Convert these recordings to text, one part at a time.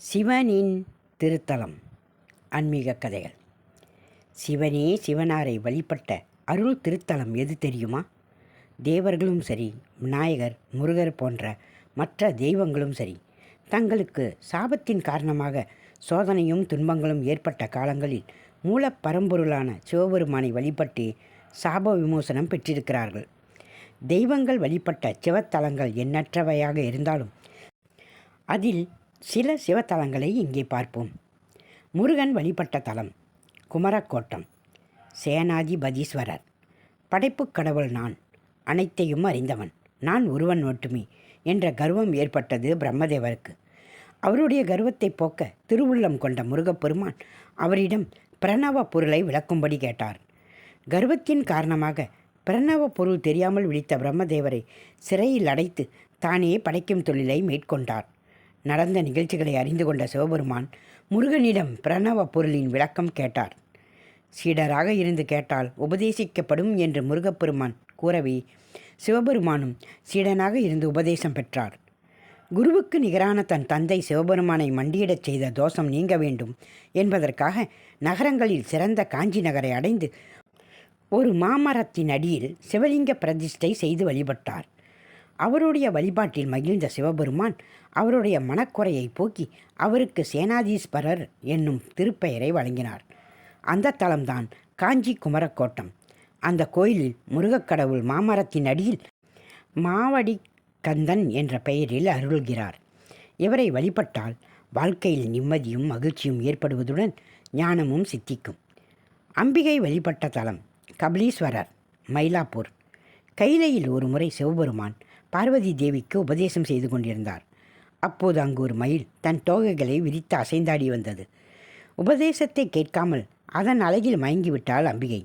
சிவனின் திருத்தலம். ஆன்மீக கதைகள். சிவனே சிவனாரை வழிபட்ட அருள் திருத்தலம் எது தெரியுமா? தேவர்களும் சரி விநாயகர் முருகர் போன்ற மற்ற தெய்வங்களும் சரி தங்களுக்கு சாபத்தின் காரணமாக சோதனையும் துன்பங்களும் ஏற்பட்ட காலங்களில் மூலப்பரம்பொருளான சிவபெருமானை வழிபட்டு சாப விமோசனம் பெற்றிருக்கிறார்கள். தெய்வங்கள் வழிபட்ட சிவத்தலங்கள் எண்ணற்றவையாக இருந்தாலும் அதில் சில சிவத்தலங்களை இங்கே பார்ப்போம். முருகன் வழிபட்ட தலம் குமரக்கோட்டம் சேனாதிபதீஸ்வரர் படைப்புக் கடவுள் நான் அனைத்தையும் அறிந்தவன். நான் ஒருவன் மட்டுமே என்ற கர்வம் ஏற்பட்டது பிரம்மதேவருக்கு. அவருடைய கர்வத்தை போக்க திருவுள்ளம் கொண்ட முருகப்பெருமான் அவரிடம் பிரணவ பொருளை விளக்கும்படி கேட்டார். கர்வத்தின் காரணமாக பிரணவ பொருள் தெரியாமல் விழித்த பிரம்மதேவரை சிறையில் அடைத்து தானே படைக்கும் தொழிலை மேற்கொண்டார். நடந்த நிகழ்ச்சிகளை அறிந்து கொண்ட சிவபெருமான் முருகனிடம் பிரணவ பொருளின் விளக்கம் கேட்டார். சீடராக இருந்து கேட்டால் உபதேசிக்கப்படும் என்று முருகப்பெருமான் கூறவே சிவபெருமானும் சீடனாக இருந்து உபதேசம் பெற்றார். குருவுக்கு நிகரான தன் தந்தை சிவபெருமானை மண்டியிடச் செய்த தோஷம் நீங்க வேண்டும் என்பதற்காக நகரங்களில் சிறந்த காஞ்சி நகரை அடைந்து ஒரு மாமரத்தின் அடியில் சிவலிங்க பிரதிஷ்டை செய்து வழிபட்டார். அவருடைய வழிபாட்டில் மகிழ்ந்த சிவபெருமான் அவருடைய மனக்குறையை போக்கி அவருக்கு சேனாதீஸ்வரர் என்னும் திருப்பெயரை வழங்கினார். அந்த தலம்தான் காஞ்சி குமரக்கோட்டம். அந்த கோயிலில் முருகக்கடவுள் மாமரத்தின் அடியில் மாவடி கந்தன் என்ற பெயரில் அருள்கிறார். இவரை வழிபட்டால் வாழ்க்கையில் நிம்மதியும் மகிழ்ச்சியும் ஏற்படுவதுடன் ஞானமும் சித்திக்கும். அம்பிகை வழிபட்ட தலம் கபிலீஸ்வரர் மயிலாப்பூர். கைலையில் ஒரு முறை சிவபெருமான் பார்வதி தேவிக்கு உபதேசம் செய்து கொண்டிருந்தார். அப்போது அங்கு ஒரு மயில் தன் தோகைகளை விரித்து அசைந்தாடி வந்தது. உபதேசத்தை கேட்காமல் அதன் அழகில் மயங்கிவிட்டாள் அம்பிகை.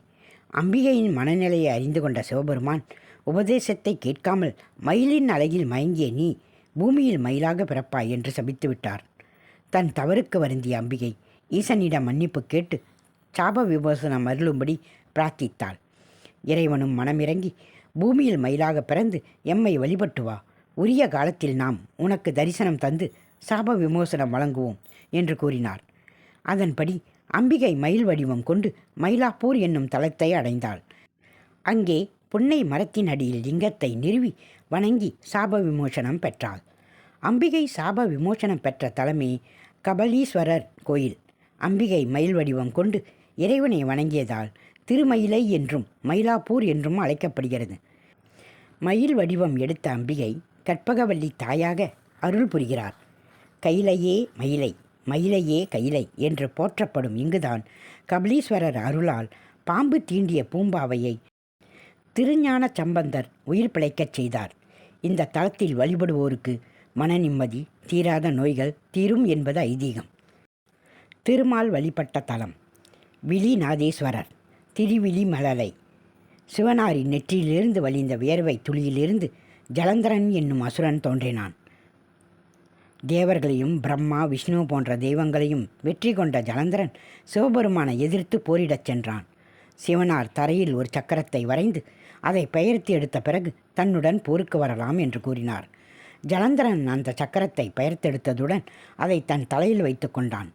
அம்பிகையின் மனநிலையை அறிந்து கொண்ட சிவபெருமான் உபதேசத்தை கேட்காமல் மயிலின் அழகில் மயங்கிய நீ பூமியில் மயிலாக பிறப்பாய் என்று சபித்து விட்டார். தன் தவறுக்கு வருந்திய அம்பிகை ஈசனிடம் மன்னிப்பு கேட்டு சாப விமோசனம் அருளும்படி பிரார்த்தித்தாள். இறைவனும் மனமிறங்கி பூமியில் மயிலாக பிறந்து எம்மை வழிபட்டு வா. உரிய காலத்தில் நாம் உனக்கு தரிசனம் தந்து சாப விமோசனம் வழங்குவோம் என்று கூறினார். அதன்படி அம்பிகை மயில் வடிவம் கொண்டு மயிலாப்பூர் என்னும் தலத்தை அடைந்தாள். அங்கே புன்னை மரத்தின் அடியில் லிங்கத்தை நிறுவி வணங்கி சாப விமோசனம் பெற்றாள். அம்பிகை சாப விமோசனம் பெற்ற தலமே கபலீஸ்வரர் கோயில். அம்பிகை மயில் வடிவம் கொண்டு இறைவனை வணங்கியதால் திருமயிலை என்றும் மயிலாப்பூர் என்றும் அழைக்கப்படுகிறது. மயில் வடிவம் எடுத்த அம்பிகை கற்பகவல்லி தாயாக அருள் புரிகிறார். கைலையே மயிலை மயிலையே கைலை என்று போற்றப்படும் இங்குதான் கபலீஸ்வரர் அருளால் பாம்பு தீண்டிய பூம்பாவையை திருஞான சம்பந்தர் உயிர் பிழைக்கச் செய்தார். இந்த தலத்தில் வழிபடுவோருக்கு மன நிம்மதி தீராத நோய்கள் தீரும் என்பது ஐதீகம். திருமால் வழிபட்ட தலம் விழிநாதேஸ்வரர் திருவிழி மலலை. சிவனாரின் நெற்றியிலிருந்து வழிந்த வியர்வை துளியிலிருந்து ஜலந்தரன் என்னும் அசுரன் தோன்றினான். தேவர்களையும் பிரம்மா விஷ்ணு போன்ற தெய்வங்களையும் வெற்றி கொண்ட ஜலந்தரன் சிவபெருமானை எதிர்த்து போரிடச் சென்றான். சிவனார் தரையில் ஒரு சக்கரத்தை வரைந்து அதை பெயர்த்து எடுத்த பிறகு தன்னுடன் போருக்கு வரலாம் என்று கூறினார். ஜலந்தரன் அந்த சக்கரத்தை பெயர்த்தெடுத்ததுடன் அதை தன் தலையில் வைத்து கொண்டான்.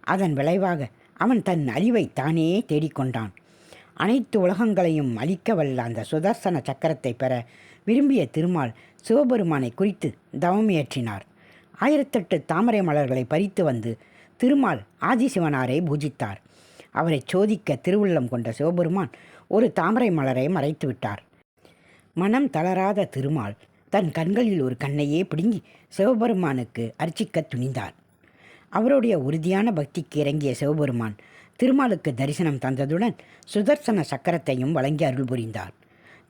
அதன் விளைவாக அவன் தன் அழிவை தானே தேடிக்கொண்டான் அனைத்து உலகங்களையும் அழிக்க வல்ல அந்த சுதர்சன சக்கரத்தை பெற விரும்பிய திருமால் சிவபெருமானை குறித்து தவமியற்றினார் ஆயிரத்தெட்டு தாமரை மலர்களை பறித்து வந்து திருமால் ஆதிசிவனாரை பூஜித்தார். அவரை சோதிக்க திருவுள்ளம் கொண்ட சிவபெருமான் ஒரு தாமரை மலரை மறைத்து விட்டார். மனம் தளராத திருமால் தன் கண்களில் ஒரு கண்ணையே பிடுங்கி சிவபெருமானுக்கு அர்ச்சிக்க துணிந்தார். அவருடைய உறுதியான பக்திக்கு இறங்கிய சிவபெருமான் திருமாலுக்கு தரிசனம் தந்ததுடன் சுதர்சன சக்கரத்தையும் வழங்கி அருள் புரிந்தார்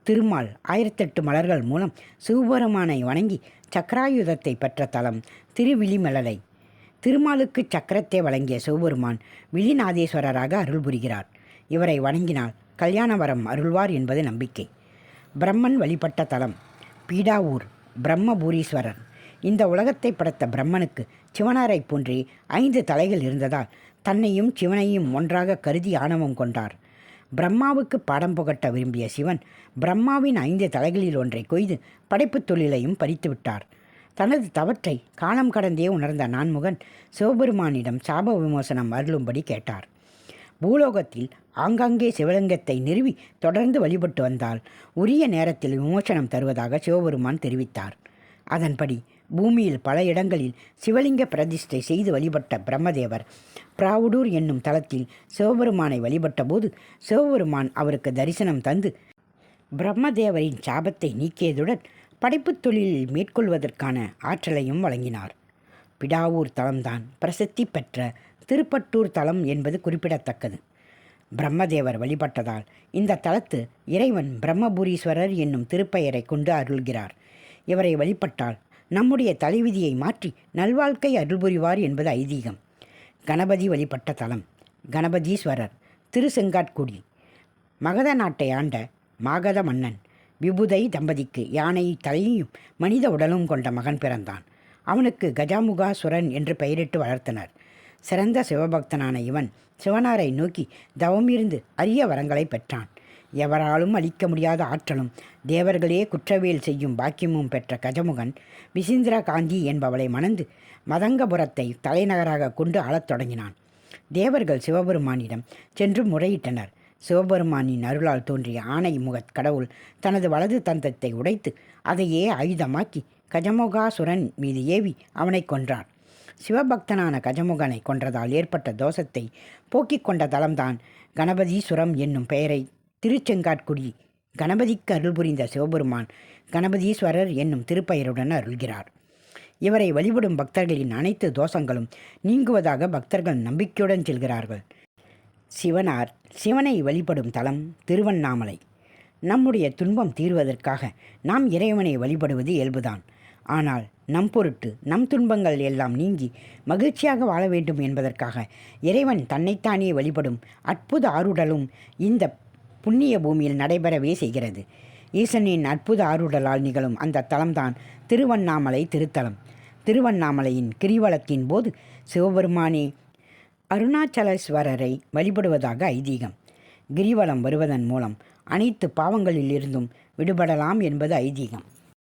திருமால் ஆயிரத்தெட்டு மலர்கள் மூலம் சிவபெருமானை வணங்கி சக்கராயுதத்தை பெற்ற தலம் திருவிழிமலலை. திருமாலுக்கு சக்கரத்தை வழங்கிய சிவபெருமான் விழிநாதேஸ்வரராக அருள் புரிகிறார். இவரை வணங்கினால் கல்யாணவரம் அருள்வார் என்பது நம்பிக்கை. பிரம்மன் வழிபட்ட தலம் பீடாவூர் பிரம்மபூரீஸ்வரர். இந்த உலகத்தை படைத்த பிரம்மனுக்கு சிவனாரை போன்றே ஐந்து தலைகள் இருந்ததால் தன்னையும் சிவனையும் ஒன்றாக கருதி ஆணவம் கொண்டார். பிரம்மாவுக்கு பாடம் புகட்ட விரும்பிய சிவன் பிரம்மாவின் ஐந்து தலைகளில் ஒன்றை கொய்து படைப்புத் தொழிலையும் பறித்து விட்டார். தனது தவற்றை காலம் கடந்தே உணர்ந்த நான்முகன் சிவபெருமானிடம் சாப விமோசனம் அருளும்படி கேட்டார். பூலோகத்தில் ஆங்காங்கே சிவலிங்கத்தை நிறுவி தொடர்ந்து வழிபட்டு வந்தால் உரிய நேரத்தில் விமோசனம் தருவதாக சிவபெருமான் தெரிவித்தார். அதன்படி பூமியில் பல இடங்களில் சிவலிங்க பிரதிஷ்டை செய்து வழிபட்ட பிரம்மதேவர் பிராவுடூர் என்னும் தலத்தில் சிவபெருமானை வழிபட்டபோது சிவபெருமான் அவருக்கு தரிசனம் தந்து பிரம்மதேவரின் சாபத்தை நீக்கியதுடன் படைப்புத் தொழிலில் மேற்கொள்வதற்கான ஆற்றலையும் வழங்கினார். பிடாவூர் தலம்தான் பிரசித்தி பெற்ற திருப்பட்டூர் தலம் என்பது குறிப்பிடத்தக்கது. பிரம்மதேவர் வழிபட்டதால் இந்த தலத்து இறைவன் பிரம்மபுரீஸ்வரர் என்னும் திருப்பெயரை கொண்டு அருள்கிறார். இவரை வழிபட்டால் நம்முடைய தலைவிதியை மாற்றி நல்வாழ்க்கை அருள்புரிவார் என்பது ஐதீகம். கணபதி வழிபட்ட தலம் கணபதீஸ்வரர் திருசெங்காட்குடி. மகத நாட்டை ஆண்ட மாகத மன்னன் விபுதை தம்பதிக்கு யானை தலையும் மனித உடலும் கொண்ட மகன் பிறந்தான். அவனுக்கு கஜாமுகாசுரன் என்று பெயரிட்டு வளர்த்தனர். சிறந்த சிவபக்தனான இவன் சிவனாரை நோக்கி தவமிருந்து அரிய வரங்களை பெற்றான். எவராலும் அளிக்க முடியாத ஆற்றலும் தேவர்களே குற்றவியல் செய்யும் பாக்கியமும் பெற்ற கஜமுகன் விசிந்திரா காந்தி என்பவளை மணந்து மதங்கபுரத்தை தலைநகராக கொண்டு ஆளத் தொடங்கினான். தேவர்கள் சிவபெருமானிடம் சென்று முறையிட்டனர். சிவபெருமானின் அருளால் தோன்றிய ஆணை முகத் கடவுள் தனது வலது தந்தத்தை உடைத்து அதையே ஆயுதமாக்கி கஜமுகாசுரன் மீது ஏவி அவனை கொன்றார் சிவபக்தனான கஜமுகனை கொன்றதால் ஏற்பட்ட தோஷத்தை போக்கிக் கொண்ட தலம்தான் கணபதீசுரம் என்னும் பெயரை திருச்செங்காட்குடி. கணபதிக்கு அருள் புரிந்த சிவபெருமான் கணபதீஸ்வரர் என்னும் திருப்பெயருடன் அருள்கிறார். இவரை வழிபடும் பக்தர்களின் அனைத்து தோஷங்களும் நீங்குவதாக பக்தர்கள் நம்பிக்கையுடன் செல்கிறார்கள். சிவனார் சிவனை வழிபடும் தலம் திருவண்ணாமலை. நம்முடைய துன்பம் தீர்வதற்காக நாம் இறைவனை வழிபடுவது இயல்புதான். ஆனால் நம் பொருட்டு நம் துன்பங்கள் எல்லாம் நீங்கி மகிழ்ச்சியாக வாழ வேண்டும் என்பதற்காக இறைவன் தன்னைத்தானே வழிபடும் அற்புத ஆறுடலும் இந்த புண்ணிய பூமியில் நடைபெறவே செய்கிறது. ஈசனின் அற்புத ஆருடலால் நிகழும் அந்த தலம்தான் திருவண்ணாமலை திருத்தலம். திருவண்ணாமலையின் கிரிவலத்தின் போது சிவபெருமானே அருணாச்சலேஸ்வரரை வழிபடுவதாக ஐதீகம். கிரிவலம் வருவதன் மூலம் அனைத்து பாவங்களிலிருந்தும் விடுபடலாம் என்பது ஐதீகம்.